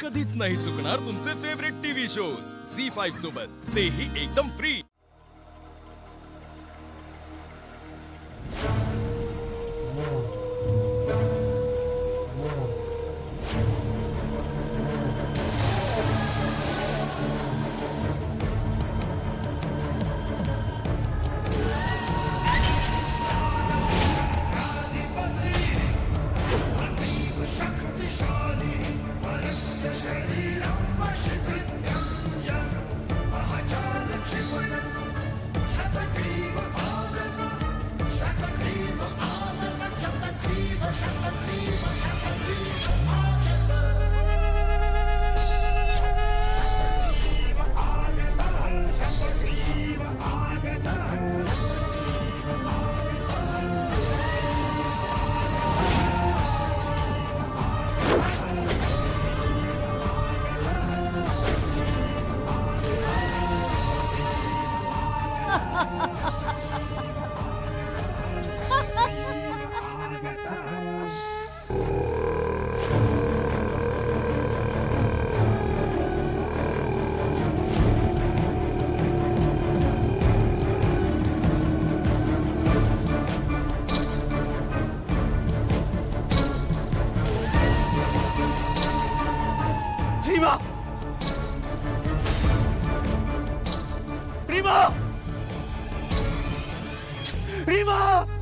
कधीच नाही चुकणार तुमचे favourite TV shows Zee five सोबत. तेही एकदम free ha ha ha Rima!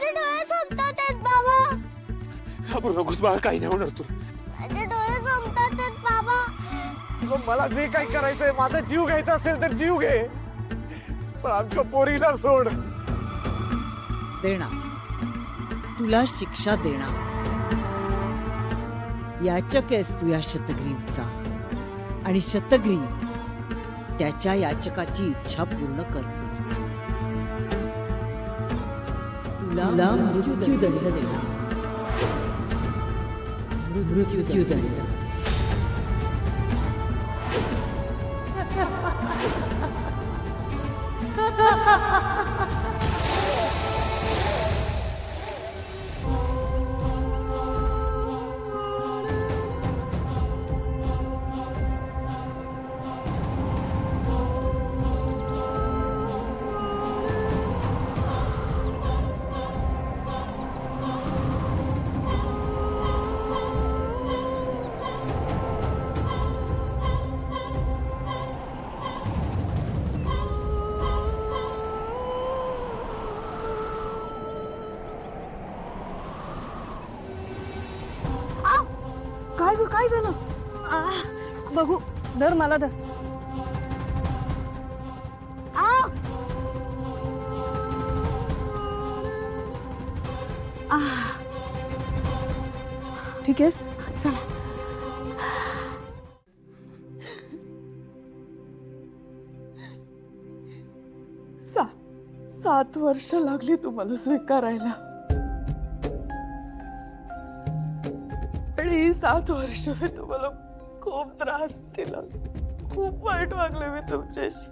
माझे डोळे झोपतात बाबा. घाबरू नकोस बाळा काही नाही होणार तू. माझे डोळे झोपतात बाबा. मग मला जे काही करायचंय माझा जीव घ्यायचा असेल तर जीव घे. पण आमच्या पोरीला सोड. देणार तुला शिक्षा देणार याचक आहेस तू या शतग्रीवचा. आणि शतग्रीव त्याच्या याचकाची इच्छा पूर्ण करतोच तुला मृत्यूदंड देणार. मृत्यूदंड. काय ग काय झालं? आ, बघू. धर मला धर. आ! ठीक आहेस? चला. सात सात वर्ष लागली तुम्हाला स्वीकारायला. गेली सात वर्ष मी तुम्हाला खूप त्रास दिला. खूप वाईट वागले मी तुमच्याशी.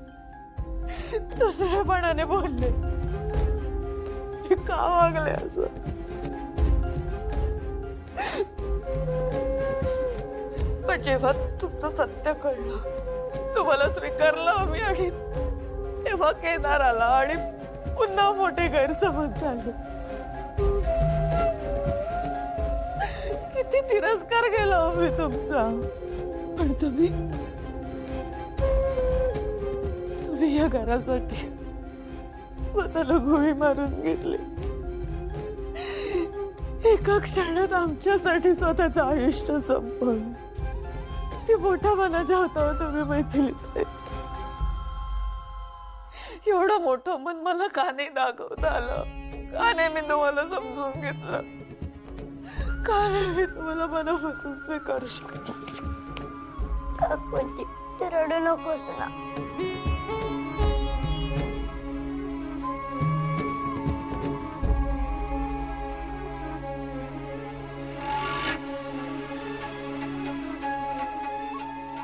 दुसऱ्यापणाने बोलले. मी का वागले असं? पण जेव्हा तुमचं सत्य कळलं तुम्हाला स्वीकारलं मी आणि तेव्हा केदार आला आणि पुन्हा मोठे गैरसमज झाले. किती तिरस्कार केला हो मी तुमचा. पण तुम्ही तुम्ही या घरासाठी स्वतःला गोळी मारून घेतली. एका क्षणात आमच्यासाठी स्वतःचं आयुष्य संपलं ते मोठ्या मनाच्या हातावर तुम्ही मैथिली एवढं मोठं मन मला का नाही दाखवता आलं? का नाही मी तुम्हाला समजून घेतलं? कारण मी तुम्हाला मनापासून स्वीकारू शकतो. काकूजी रडू नकोस ना.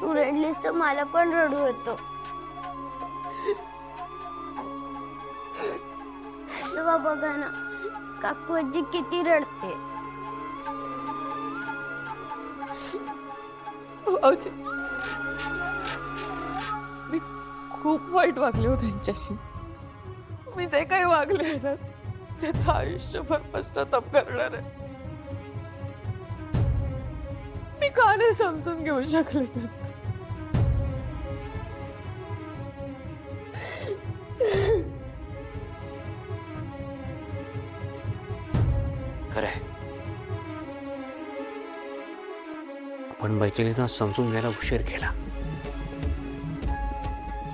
तू रडलीस तर मला पण रडू येतो. बघा ना काकू आजी किती रडते. भाऊजी मी खूप वाईट वागले हो त्यांच्याशी मी जे काही वागले ना त्याचं आयुष्यभर पश्चाताप करणार आहे मी का नाही समजून घेऊ शकले त्यांना? आपण मैत्रिणींना समजून घ्यायला उशीर केला.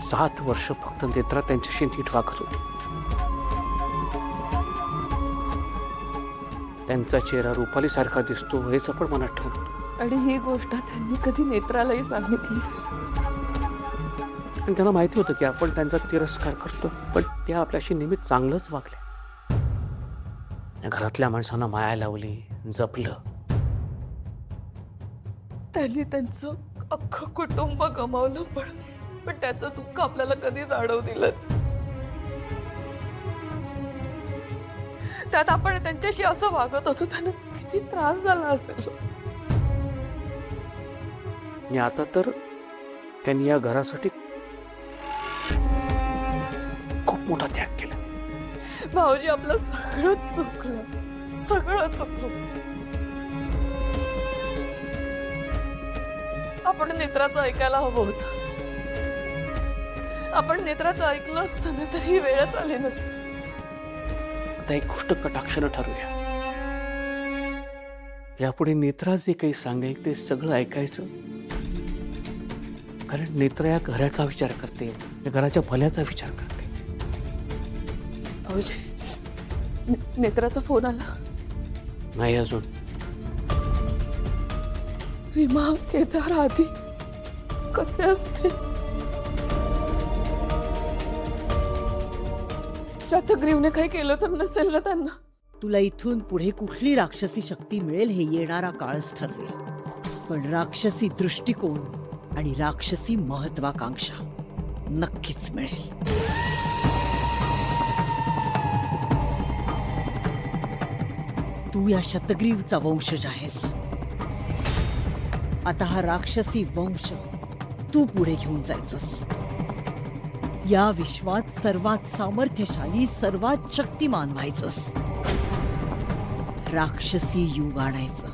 सात वर्ष फक्त नेत्रा त्यांच्याशी नीट वागत होती. त्यांचा चेहरा रुपाली सारखा दिसतो हेच आपण मनात ठेवून होतो. आणि ही गोष्ट त्यांनी कधी नेत्रालाही सांगितली आणि त्यांना माहिती होतं की आपण त्यांचा तिरस्कार करतो पण त्या आपल्याशी नेहमी चांगलंच वागले घरातल्या माणसांना माया लावली जपलं. त्यांनी त्यांचं अख्खं कुटुंब गमावलं पण पण त्याचं दुःख आपल्याला कधी जाणव दिलं त्यात आपण त्यांच्याशी असं वागत होतो त्यांना किती त्रास झाला असेल? आणि आता तर त्यांनी या घरासाठी खूप मोठा त्याग केला. भाऊजी आपलं सगळं चुकलं. सगळं चुकलं. आपण नेत्राचं ऐकायला हवं होतं. आपण नेत्राचं ऐकलं असतं ना तर ही वेळच आली नसती. आता एक गोष्ट कटाक्षानं ठरूया यापुढे नेत्रा जे काही सांगेल ते सगळं ऐकायचं. कारण नेत्रा या घराचा विचार करते या घराच्या भल्याचा विचार करते. नेत्राचा फोन आला. नाही अजून. विमा केदार आधी. कसे असते? शतग्रीवने काही केलं तर नसेल ना त्यांना? तुला इथून पुढे कुठली राक्षसी शक्ती मिळेल हे येणारा काळच ठरवेल. पण राक्षसी दृष्टिकोन आणि राक्षसी महत्वाकांक्षा नक्कीच मिळेल. तू या शतग्रीवचा वंशज आहेस. आता हा राक्षसी वंश तू पुढे घेऊन जायचंस. या विश्वात सर्वात सामर्थ्यशाली सर्वात शक्तिमान व्हायचंस. राक्षसी युग आणायचं.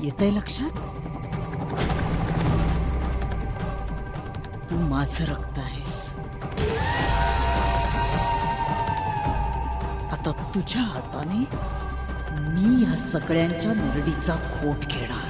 येतंय लक्षात? तू माझं रक्त आहेस. आता तुझ्या हाताने मी या सगळ्यांच्या नरडीचा खोट घेणार.